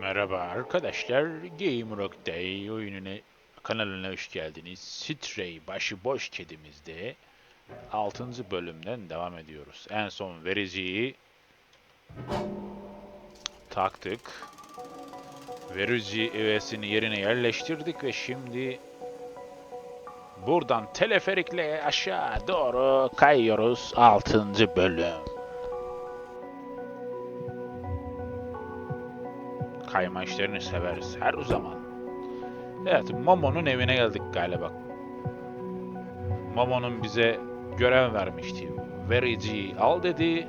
Merhaba arkadaşlar, Game Rock Day oyununa kanalına hoş geldiniz. Stray başıboş kedimizde 6. bölümden devam ediyoruz. En son vericiyi taktık. Verici üyesini yerine yerleştirdik ve şimdi buradan teleferikle aşağı doğru kayıyoruz. 6. bölüm. Kayma işlerini severiz her zaman. Evet, Momo'nun evine geldik galiba. Momo'nun bize görev vermişti. Verici al dedi.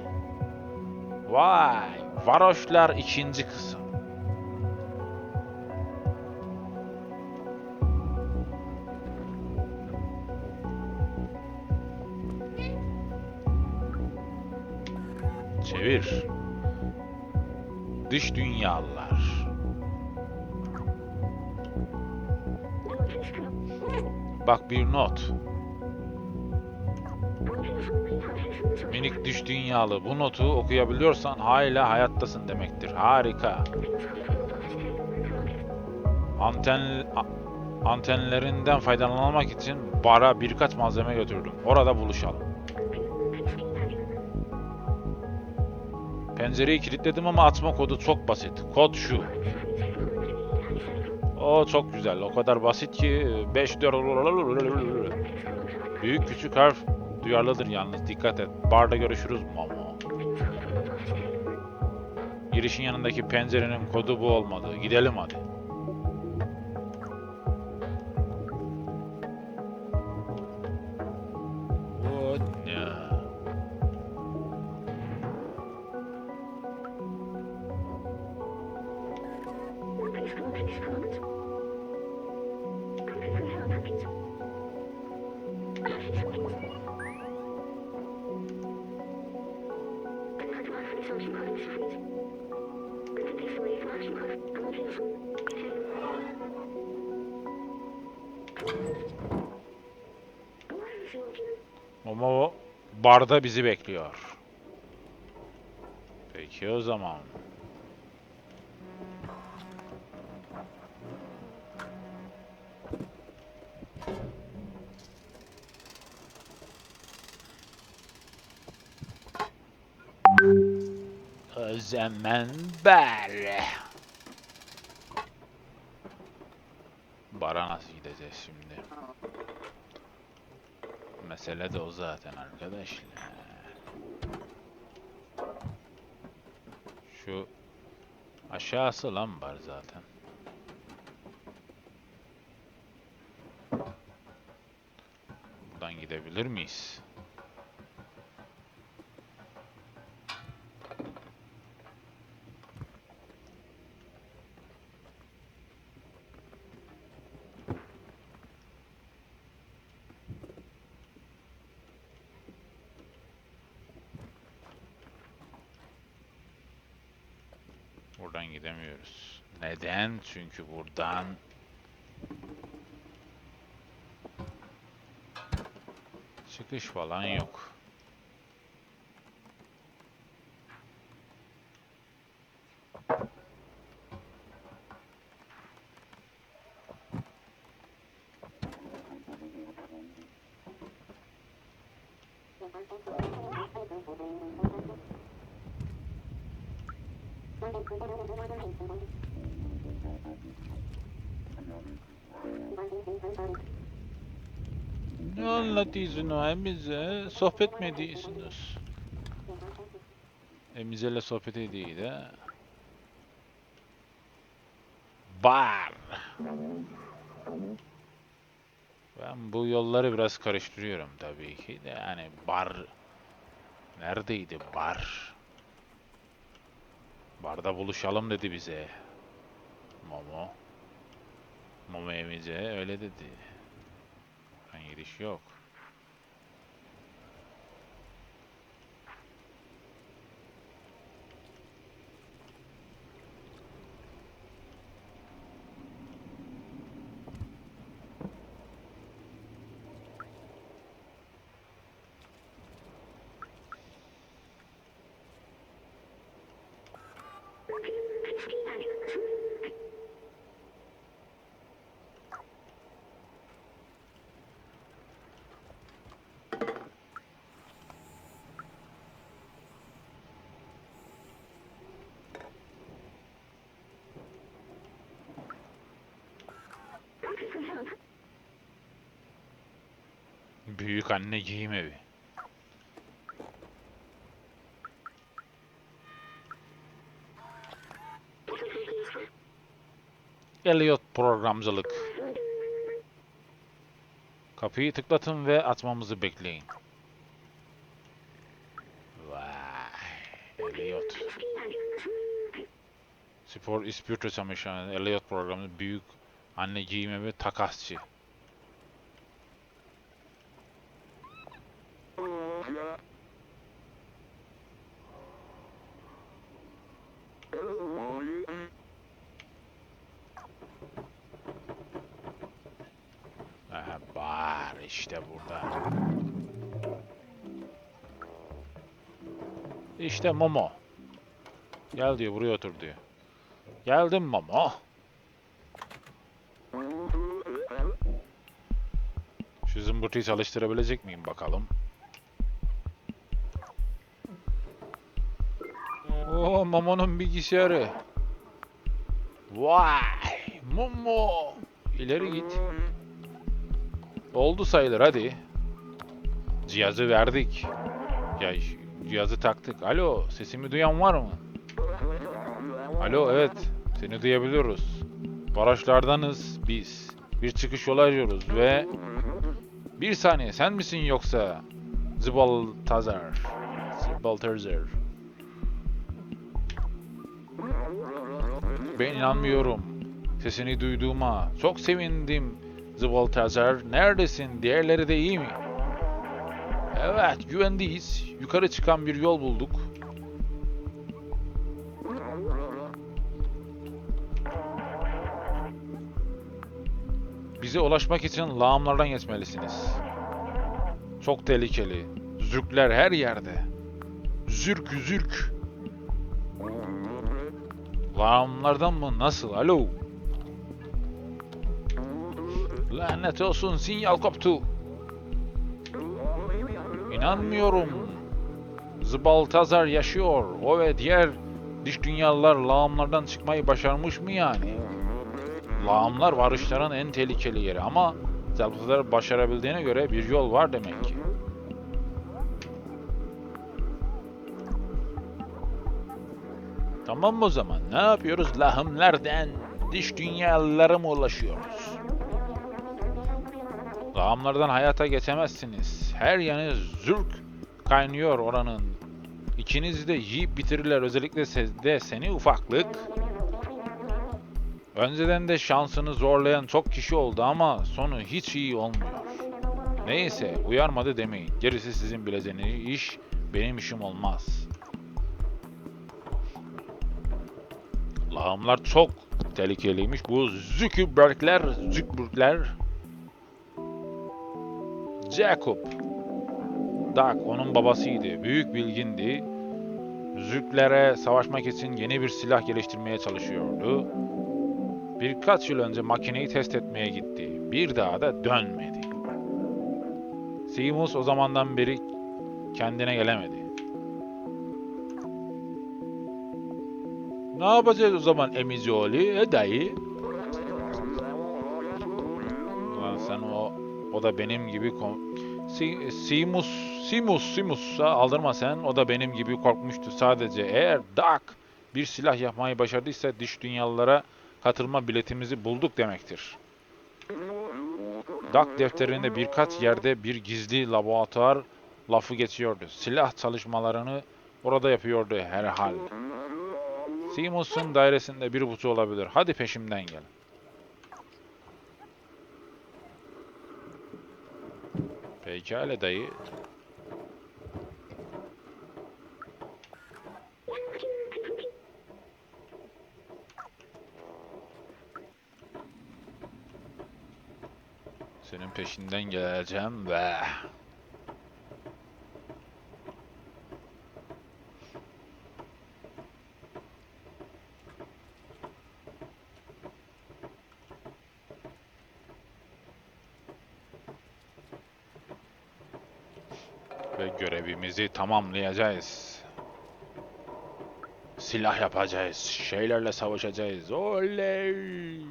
Vay, varoşlar ikinci kısım. Çevir. Dış dünyalılar. Bak bir not. Minik dış dünyalı. Bu notu okuyabiliyorsan hala hayattasın demektir. Harika. Anten antenlerinden faydalanmak için bara birkaç malzeme götürdüm. Orada buluşalım. Pencereyi kilitledim ama açma kodu çok basit. Kod şu. O çok güzel. O kadar basit ki 5 4 Büyük küçük harf duyarlıdır yalnız. Dikkat et. Barda görüşürüz Momo. Girişin yanındaki pencerenin kodu bu olmadı. Gidelim hadi. Momo barda bizi bekliyor. Peki o zaman. Zaman bari. Bara nasıl gideceğiz şimdi? Mesele de o zaten arkadaşlar. Şu aşağısı lan bar zaten. Buradan gidebilir miyiz? Çünkü buradan çıkış falan yok. Ne anlatıyorsun o Emize? Sohbet mi ediyorsunuz? Emize'yle sohbet ediyor da. Bar. Ben bu yolları biraz karıştırıyorum tabii ki de. Yani bar... Neredeydi bar? Barda buluşalım dedi bize. Momo. Momo Emice öyle dedi. Ben giriş yok. Büyük anne giyim evi. Elliot programcılık. Kapıyı tıklatın ve atmamızı bekleyin. Vay, Elliot. Spor İspirto Çamaşırı Elliot programı büyük anne giyim evi takasçı. Aha, var işte burada. İşte Momo. Gel diyor buraya otur diyor. Geldim Momo. Şu zımbırtıyı çalıştırabilecek miyim bakalım. Oo Momo'nun bilgisayarı. Vay! Momo! İleri git. Oldu sayılır hadi. Cihazı verdik. Ya cihazı taktık. Alo sesimi duyan var mı? Alo evet seni duyabiliyoruz. Barajlardanız biz. Bir çıkış yolu arıyoruz ve... Bir saniye sen misin yoksa? Zibaltazar. Zibaltazar. Ben inanmıyorum. Sesini duyduğuma çok sevindim. Zibaltazar neredesin? Diğerleri de iyi mi? Evet güvendeyiz. Yukarı çıkan bir yol bulduk. Bize ulaşmak için lağımlardan geçmelisiniz. Çok tehlikeli. Zürkler her yerde. Zürk zürk. Lağımlardan mı? Nasıl? Alo? Lanet olsun sinyal koptu. İnanmıyorum. Zıbaltazar yaşıyor. O ve diğer dış dünyalılar lağımlardan çıkmayı başarmış mı yani? Lağımlar varışların en tehlikeli yeri ama Zıbaltazar başarabildiğine göre bir yol var demek ki. Tamam o zaman ne yapıyoruz? Lahımlardan dış dünyalılara mı ulaşıyoruz? Lağımlardan hayata geçemezsiniz. Her yanı zürk kaynıyor oranın. İkinizi de yiyip bitirirler özellikle de seni ufaklık. Önceden de şansını zorlayan çok kişi oldu ama sonu hiç iyi olmuyor. Neyse uyarmadı demeyin. Gerisi sizin bileceğiniz iş benim işim olmaz. Lağımlar çok tehlikeliymiş. Bu Zuckerbergler, Zuckerbergler Jacob. Doug onun babasıydı. Büyük bilgindi. Zürklere savaşmak için yeni bir silah geliştirmeye çalışıyordu. Birkaç yıl önce makineyi test etmeye gitti. Bir daha da dönmedi. Seamus o zamandan beri kendine gelemedi. Ne yapacağız o zaman Emizoğlu? E dayı? Ulan sen o o da benim gibi Si- Simus Simus Simus'a aldırma sen. O da benim gibi korkmuştu sadece. Eğer Dak bir silah yapmayı başardıysa dış dünyalılara katılma biletimizi bulduk demektir. Dak defterinde birkaç yerde bir gizli laboratuvar lafı geçiyordu. Silah çalışmalarını orada yapıyordu herhal. Simus'un dairesinde bir butu olabilir. Hadi peşimden gel. Pekala dayı. Senin peşinden geleceğim. Ve görevimizi tamamlayacağız. Silah yapacağız. Şeylerle savaşacağız. Oley!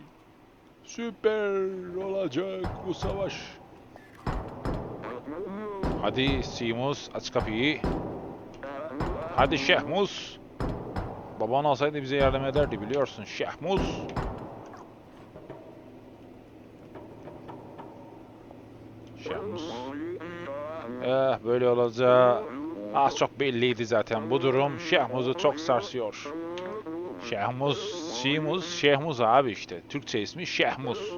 Süper olacak bu savaş. Hadi Simus aç kapıyı. Hadi Şehmus. Baban olsaydı bize yardım ederdi biliyorsun Şehmus. Şehmus. Eh böyle olacağı az çok belliydi zaten bu durum Şehmuz'u çok sarsıyor. Şehmuz, Şehmuz, Şehmuz abi işte. Türkçe ismi Şehmuz.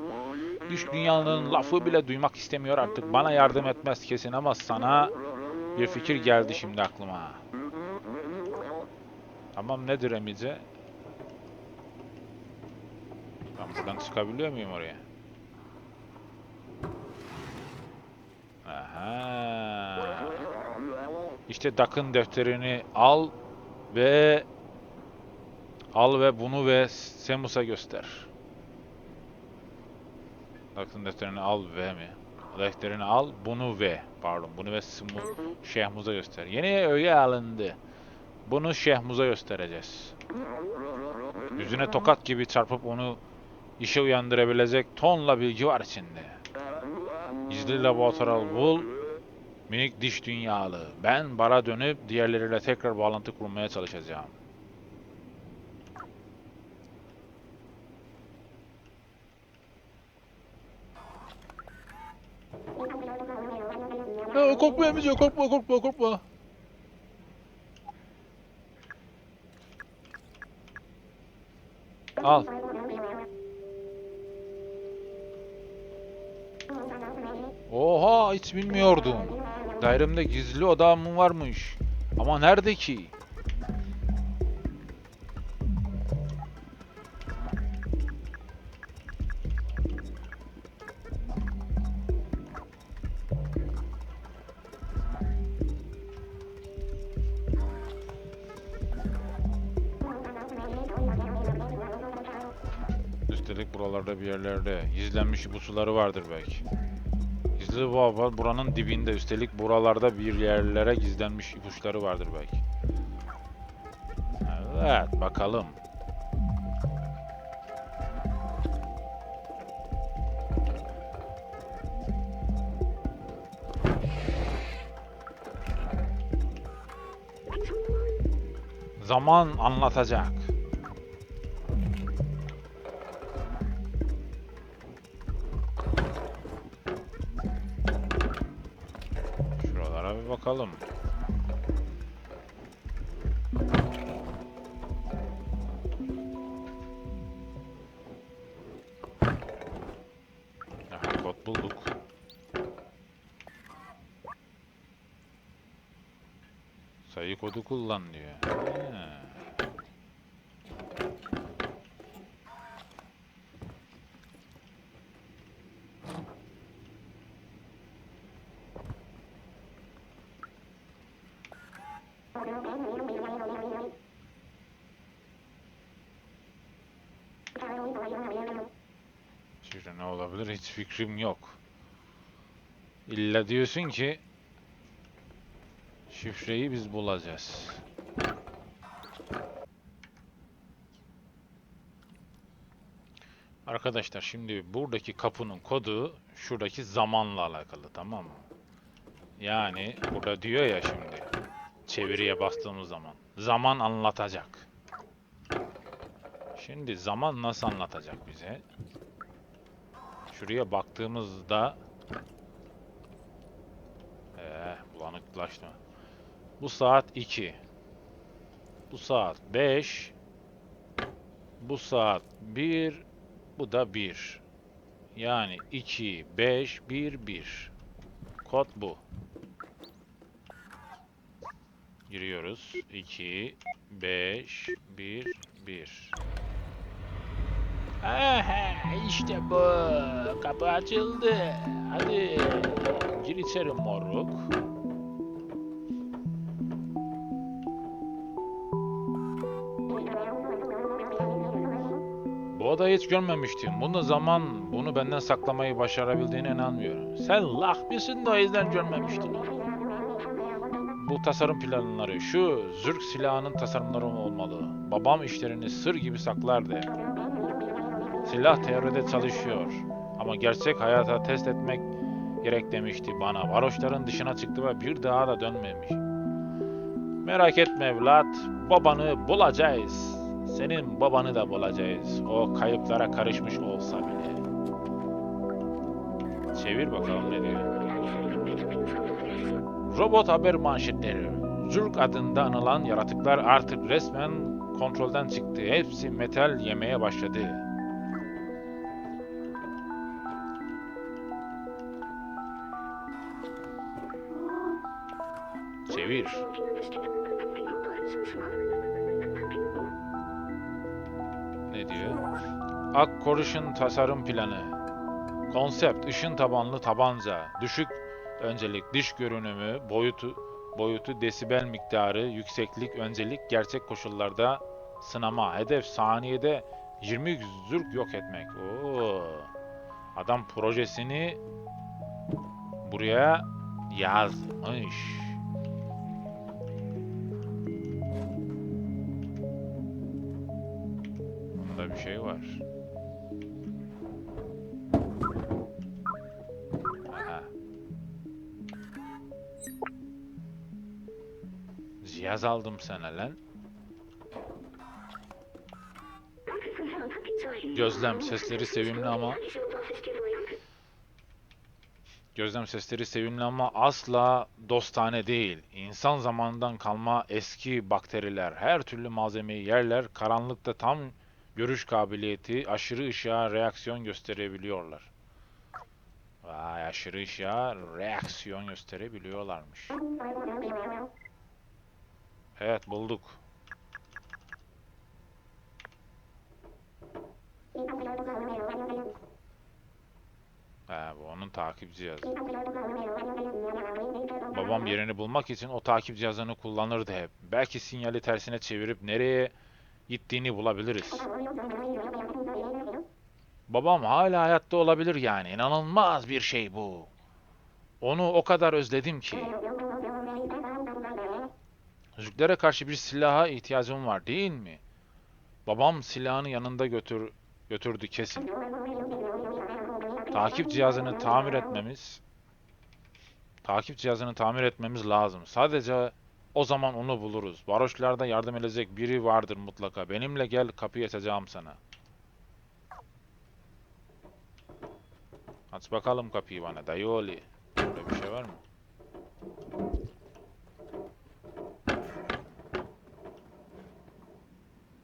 Dış dünyanın lafı bile duymak istemiyor artık. Bana yardım etmez kesin ama sana bir fikir geldi şimdi aklıma. Tamam nedir Emice? Ben buradan çıkabiliyor muyum oraya? Aha. İşte Duck'ın defterini al ve al ve bunu ve Semus'a göster. Duck'ın defterini al ve mi? Defterini al, bunu ve pardon, bunu ve Şehmuz'a göster. Yeni öğe alındı. Bunu Şehmuz'a göstereceğiz. Yüzüne tokat gibi çarpıp onu işe uyandırabilecek tonla bilgi var içinde. Gizli laboratuvar bul, minik diş dünyalı. Ben bara dönüp diğerleriyle tekrar bağlantı kurmaya çalışacağım. Ya, korkma Emice, korkma, korkma, korkma. Al. Oha hiç bilmiyordum. Dairemde gizli odam varmış. Ama nerede ki? Üstelik buralarda bir yerlerde gizlenmiş ipuçları vardır belki. Gizli baba buranın dibinde üstelik buralarda bir yerlere gizlenmiş ipuçları vardır belki. Evet bakalım. Zaman anlatacak. Bakalım. Aha, kod bulduk. Sayı kodu kullan diyor. He. Ne olabilir hiç fikrim yok. İlla diyorsun ki şifreyi biz bulacağız. Arkadaşlar şimdi buradaki kapının kodu şuradaki zamanla alakalı tamam mı? Yani burada diyor ya şimdi çeviriye bastığımız zaman zaman anlatacak. Şimdi zaman nasıl anlatacak bize? Şuraya baktığımızda ee, bulanıklaştı. Bu saat 2. Bu saat 5. Bu saat 1. Bu da 1. Yani 2, 5, 1, 1. Kod bu. Giriyoruz. 2, 5, 1, 1. Aha, işte bu. Kapı açıldı. Hadi. Gir içeri moruk. Bu odayı hiç görmemiştim. Bunu zaman bunu benden saklamayı başarabildiğine inanmıyorum. Sen lahbisin de o yüzden görmemiştin. bu tasarım planları şu zırh silahının tasarımları olmalı. Babam işlerini sır gibi saklardı. Silah teoride çalışıyor. Ama gerçek hayata test etmek gerek demişti bana. Varoşların dışına çıktı ve bir daha da dönmemiş. Merak etme evlat, babanı bulacağız. Senin babanı da bulacağız. O kayıplara karışmış olsa bile. Çevir bakalım ne diyor. Robot haber manşetleri. Zurg adında anılan yaratıklar artık resmen kontrolden çıktı. Hepsi metal yemeye başladı. Çevir. Ne diyor? Ak Koruş'un tasarım planı. Konsept ışın tabanlı tabanca. Düşük öncelik dış görünümü, boyutu boyutu desibel miktarı, yükseklik öncelik gerçek koşullarda sınama. Hedef saniyede 20 zürk yok etmek. Oo. Adam projesini buraya yazmış. Bunda bir şey var. Aha. Cihaz aldım sana lan. Gözlem sesleri sevimli ama Gözlem sesleri sevimli ama asla dostane değil. İnsan zamanından kalma eski bakteriler her türlü malzemeyi yerler. Karanlıkta tam görüş kabiliyeti, aşırı ışığa reaksiyon gösterebiliyorlar. Vay aşırı ışığa reaksiyon gösterebiliyorlarmış. Evet bulduk. He, bu onun takip cihazı. Babam yerini bulmak için o takip cihazını kullanırdı hep. Belki sinyali tersine çevirip nereye gittiğini bulabiliriz. Babam hala hayatta olabilir yani. İnanılmaz bir şey bu. Onu o kadar özledim ki. Züklere karşı bir silaha ihtiyacım var değil mi? Babam silahını yanında götür götürdü kesin. Takip cihazını tamir etmemiz takip cihazını tamir etmemiz lazım. Sadece o zaman onu buluruz. Varoşlarda yardım edecek biri vardır mutlaka. Benimle gel kapıyı açacağım sana. Aç bakalım kapıyı bana dayıoğlu. Böyle bir şey var mı?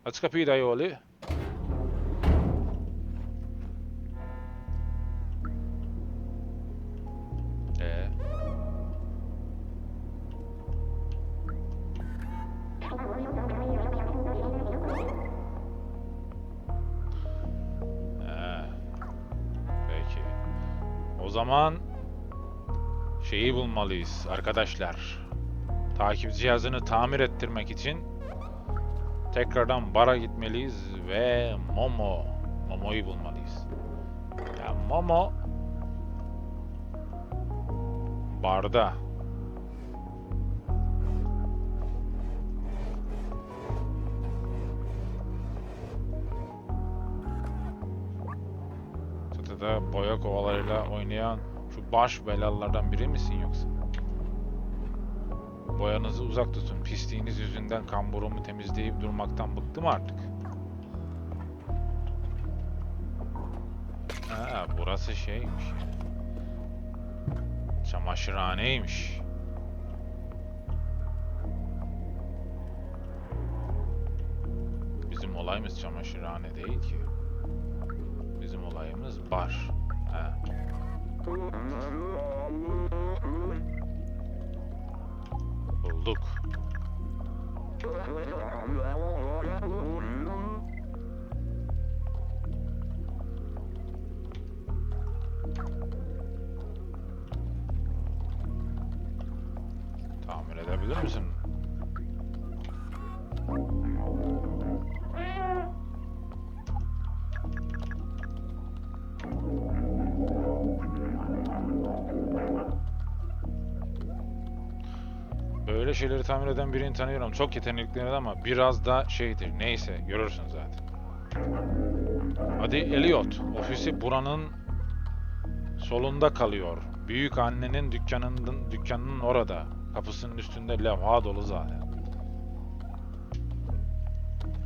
Aç kapıyı dayıoğlu. Şeyi bulmalıyız arkadaşlar. Takip cihazını tamir ettirmek için tekrardan bara gitmeliyiz ve Momo Momo'yu bulmalıyız. Ya Momo barda. Çatıda boya kovalarıyla oynayan şu baş belalılardan biri misin yoksa? Boyanızı uzak tutun. Pisliğiniz yüzünden kamburumu temizleyip durmaktan bıktım artık. Ha, burası şeymiş. Çamaşırhaneymiş. Bizim olayımız çamaşırhane değil ki. Bizim olayımız bar. Ha. Bulduk. Tamir edebilir misin? Böyle şeyleri tamir eden birini tanıyorum. Çok yeteneklidir ama biraz da şeydir. Neyse görürsün zaten. Hadi Elliot. Ofisi buranın solunda kalıyor. Büyük annenin dükkanının dükkanının orada. Kapısının üstünde levha dolu zaten.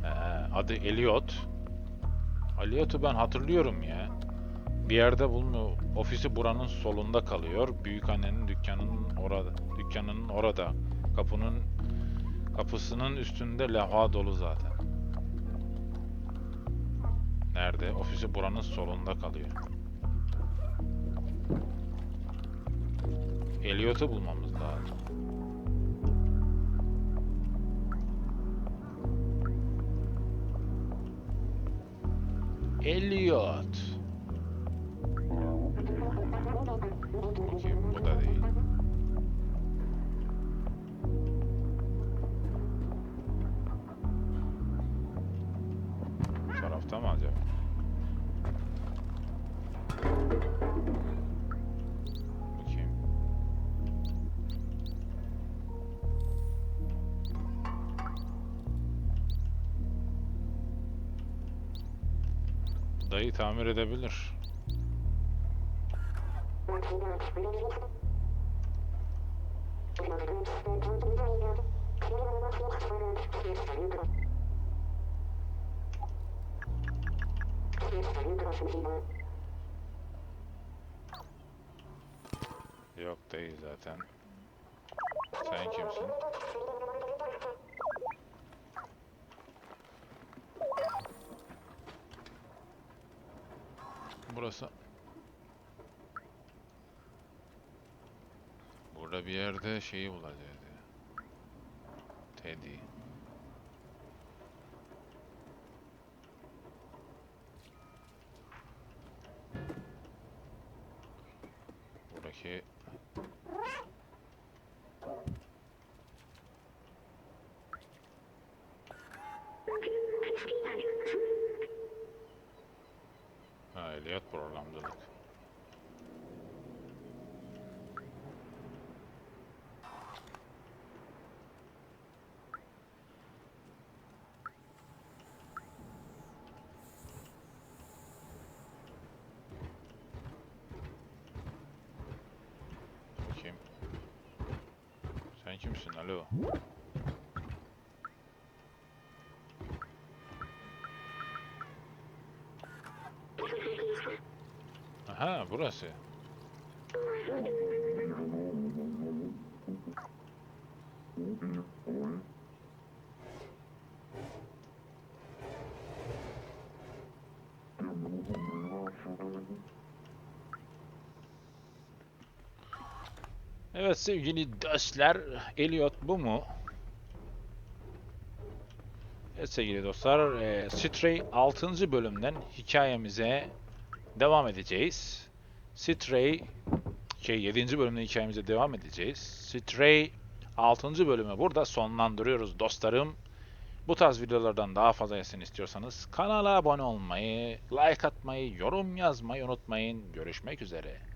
Ee, adı Elliot. Elliot'u ben hatırlıyorum ya. Bir yerde bulmuyor. Ofisi buranın solunda kalıyor. Büyük annenin dükkanının orada. Dükkanının orada. Kapının kapısının üstünde levha dolu zaten. Nerede? Ofisi buranın solunda kalıyor. Elliot'u bulmamız lazım. Elliot. Tamir edebilir. Yok değil zaten. Sen kimsin? Burası. Burada bir yerde şeyi bulacağız. Teddy. Buradaki Elliot programcılık. Bakayım. Sen kimsin? Alo. Burası. Evet sevgili dostlar, Elliot bu mu? Evet sevgili dostlar, e, Stray 6. bölümden hikayemize devam edeceğiz. Stray şey 7. bölümde hikayemize devam edeceğiz. Stray 6. bölümü burada sonlandırıyoruz dostlarım. Bu tarz videolardan daha fazla yesin istiyorsanız kanala abone olmayı, like atmayı, yorum yazmayı unutmayın. Görüşmek üzere.